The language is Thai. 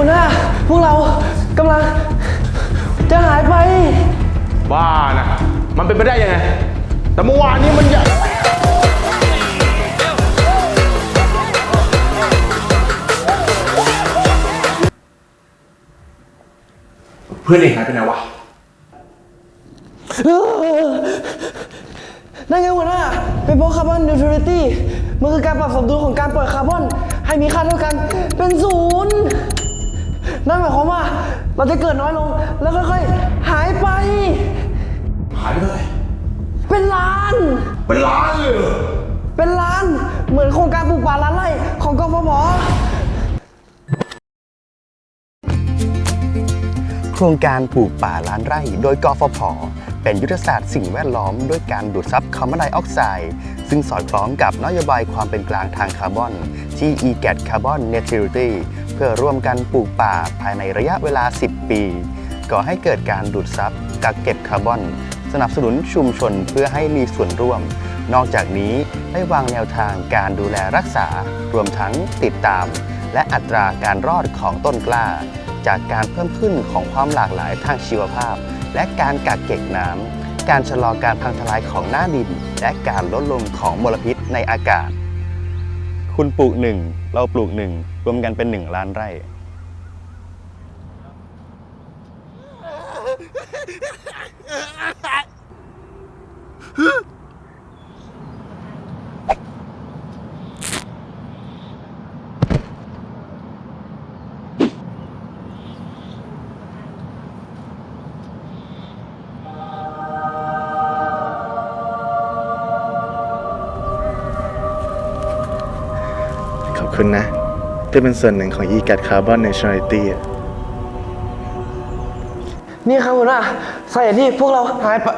หัวหน้า พวกเรากำลัง จะหายไป บ้านะ มันเป็นไปได้ยังไง แต่เมื่อวานนี้มันใหญ่เพื่อนเองหายไปไหนวะ นั่นไงหัวหน้า เป็นเพราะคาร์บอนนิวทรัลิตี้ มันคือการปรับสมดุลของการปล่อยคาร์บอน ให้มีค่าเท่ากันเป็นศูนย์ นั่นหมายความว่าเราจะเกิดน้อยลง แล้วค่อยๆหายไป หายไปเลย เป็นล้าน เป็นล้านเลยเหรอเป็นล้าน เหมือนโครงการปลูกป่าล้านไร่ของกฟผโครงการปลูกป่าล้านไร่ โดยกฟผ เป็นยุทธศาสตร์สิ่งแวดล้อม ด้วยการดูดซับคาร์บอนไดออกไซด์ ซึ่งสอดคล้องกับนโยบายความเป็นกลางทางคาร์บอน ที่ EGAT Carbon Neutrality เพื่อร่วมกันปลูกป่าภายในระยะเวลา 10 ปี ก่อให้เกิดการดูดซับกักเก็บคาร์บอน สนับสนุนชุมชนเพื่อให้มีส่วนร่วม นอกจากนี้ได้วางแนวทางการดูแลรักษา รวมทั้งติดตาม และอัตราการรอดของต้นกล้า จากการเพิ่มขึ้นของความหลากหลายทางชีวภาพ และการกักเก็บน้ำ การชะลอการพังทลายของหน้าดิน และการลดลงของมลพิษในอากาศ คุณปลูกหนึ่งเราปลูกหนึ่งรวมกันเป็นหนึ่งล้านไร่ คุณนะ ที่เป็นส่วนหนึ่งของ e-gat carbon neutrality นี่ครับหัวหน้าสาเหตุที่พวกเราหายไป